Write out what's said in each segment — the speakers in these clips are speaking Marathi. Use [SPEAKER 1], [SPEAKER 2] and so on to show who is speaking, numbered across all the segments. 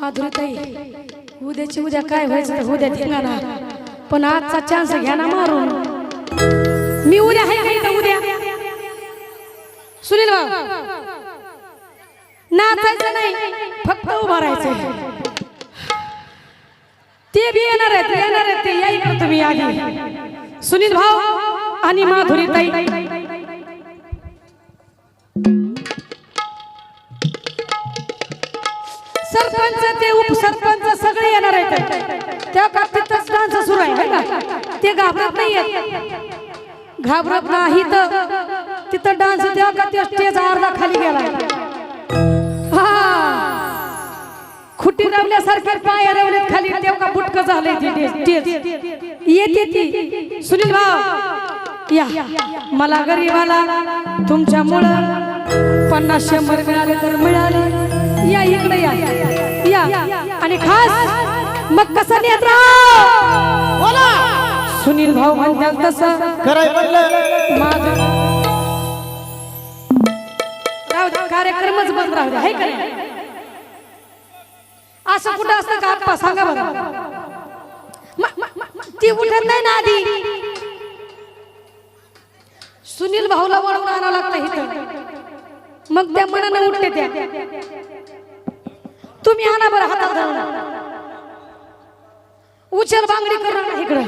[SPEAKER 1] माधुरीताई उद्याची उद्या काय व्हायचं ते उद्या ठिकाणा पण आजचा चान्स घ्या ना मारून. मी उद्या आहे का उद्या? सुनील भाऊ नाचायचं नाही फक्त उभा राहायचं ते बी येणार आहेत येणार आहेत ते याई करतो तुम्ही आधी? सुनील भाऊ आणि माधुरी उपसरपंच सगळे येणार आहेत. त्या बाबतीतच डान्स सुरू आहे का ते घाबरत नाहीयेत घाबरत नाही तर तिथं डान्स द्या का त्या स्टेज अर्धा खाली गेला? हा. खुटी रवल्यासारखे पाय रवलेत खाली तेव्हा का बुटक झालंय येते ती. सुनील भाऊ या. मला गरीबाला तुमच्यामुळं पन्नास शंभर मिळाले तर मिळाले. या इकडे या. या. आणि खास मग कसं नेत राव सुनील भाऊ म्हणतात तसं. कार्यक्रमच बंद राहू दे. हाय का नाही? असं कुठं असतं का? आप्पा सांगा म- ती उठत नाही ना आधी. सुनील भाऊला वळवून आणावं लागतं इथं. मग त्या मनानं उठते त्या तुम्ही आणा बरं हातात धरून उचल बांगडी करू इकडं.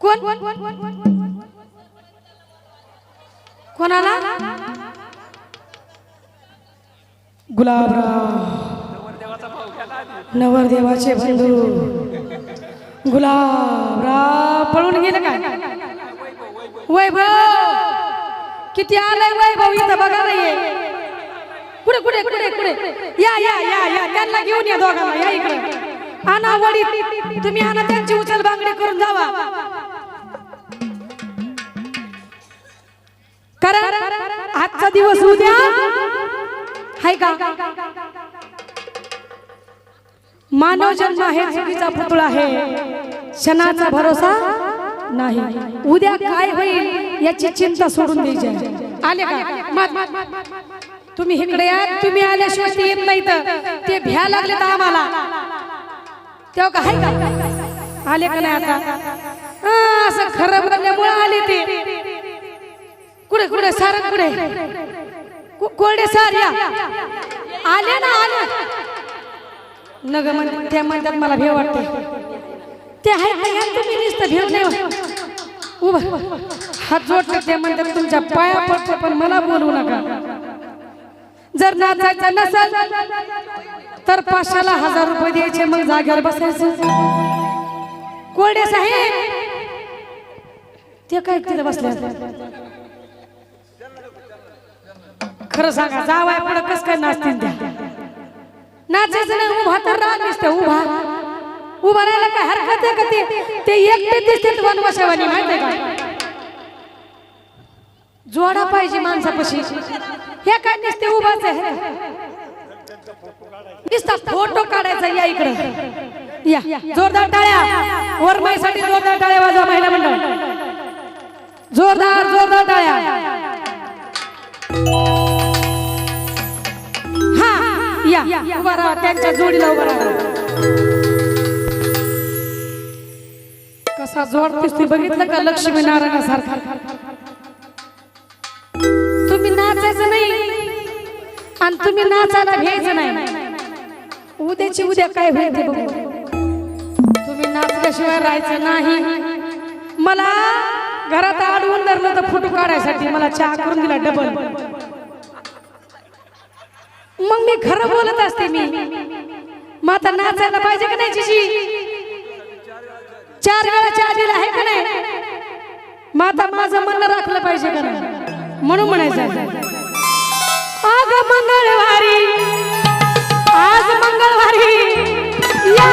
[SPEAKER 1] कोण? कोणाला? गुलाबराव. नवरदेवाचे बंधू. गुलाबराव पळून गेले काय? वैभव! किती आलंय वैभव इथं बघा नाहीये कुठे कुठे कुठे कुठे? या या या या. त्यांना घेऊन या दोघांना. या इकडे. आणा वडी. तुम्ही आणा त्यांची उचल बांगडी करून जावा. कारण आजचा दिवस उद्या हाय का? मानव जन्म हे चुकीचा पुतळा आहे. क्षणाचा भरोसा नाही. उद्या काय होईल याची चिंता सोडून द्यायची आले तुम्ही इकडे या तुम्ही आल्याशिवाय ते येत नाही तर ते भ्या लागले तर आम्हाला. तेव्हा का हाय का आले का नाही आता? असं खरं बोलल्यामुळे आले ते. कुठे कुठे? सार कुठे? कोरडे सार या. आले ना आले. नग म्हण म्हणतात मला भे वाटते. ते आहे का या तुम्ही नुसतं घेऊन नाही उभा हात जोडले ते म्हणतात तुमच्या पाया पडतो पण मला बोलू नका. जर नाचायचं नसेल तर पाचशेला हजार रुपये द्यायचे मग जागेवर बसायचं. कोरडे साहेब! ते काय तिथे बसले खरं सांगा जावाय पण कस काय नाचतील त्या? नाचायचं नाही उभा तर राग दिसते उभा. उभं राहायला काय हरकत आहे का ते? ते एकटे दिसते वनवासावानी माहिती का? जोडा पाहिजे माणसापाशी. हे काय दिसते उभाच आहे दिसता फोटो काढायचा या इकडे. या. जोरदार टाळ्या. वरमाईसाठी जोरदार टाळ्या वाजवा महिला मंडळ. जोरदार जोरदार टाळ्या. हा या. उभा राहा त्यांच्या जोडीला उभा राहा. कसा जोड तू बघितलं का लक्ष्मी नारायणासारखा तुम्ही नाचायचं नाही. आणि तुम्ही नाचायला घ्यायचं नाही. उद्याची उद्या काय होईल ते बघू. तुम्ही नाचल्याशिवाय राहायचं नाही. मला घरात अडवून धरलं तर फोटो काढायसाठी मला चहा करून दिला डबल मग मी खरं बोलत असते मी. मग आता नाचायला पाहिजे का नाही जिजी चार वेळाच्या आधीला आहे का नाही? माता माझं म्हणणं राखलं पाहिजे का नाही? म्हणून म्हणायचं आग मंगळवारी आज मंगळवारी या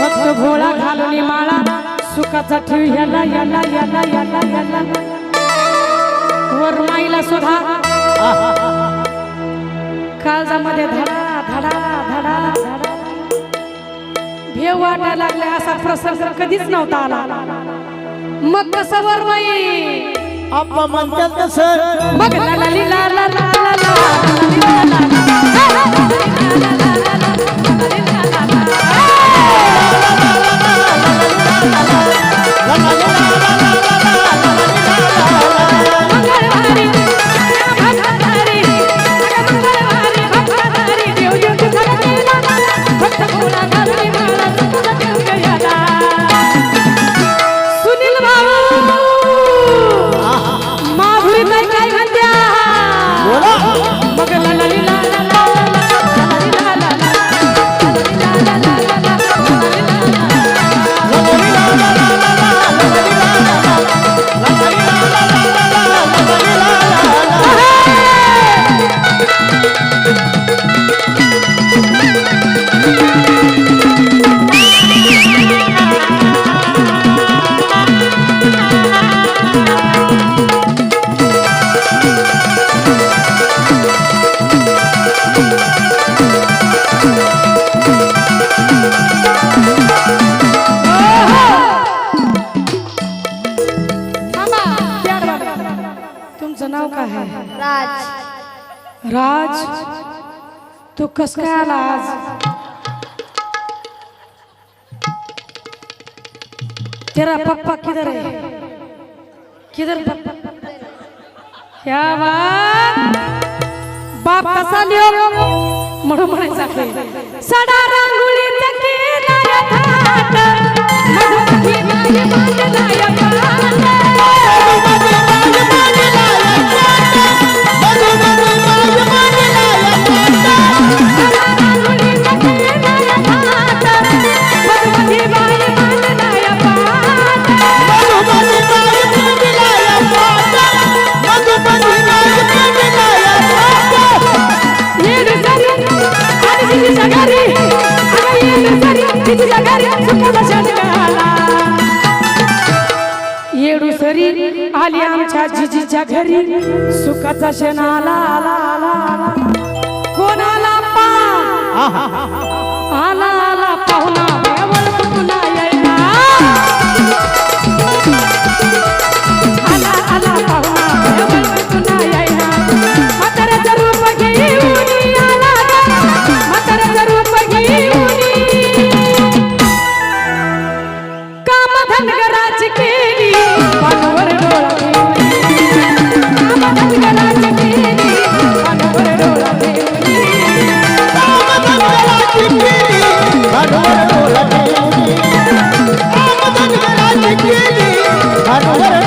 [SPEAKER 1] फक्त भोळा घालून माळा सुखाचा ठेव याला याला याला याला याला वर माईला सुधा काळजामध्ये धडा धडा धडा. भेव वाटायला लागला असा प्रसंग कधीच नव्हता आला. मग कसं वर माई
[SPEAKER 2] आप्पा म्हणतात कसं
[SPEAKER 1] मग ला ला ली ला ला ला ला ला ला ली ला. तू कस काय आला आज? तेरा पप्पा किधर है किधर क्या बाप कसा लिओ? म्हणून म्हणायचा सडा रांगोळी किनाऱ्या थाट. जिजीच्या घरी सुखाचा क्षण आला आला आला आला. कोणाला आला आला पाहुणा.
[SPEAKER 2] Ah, ¡Vamos!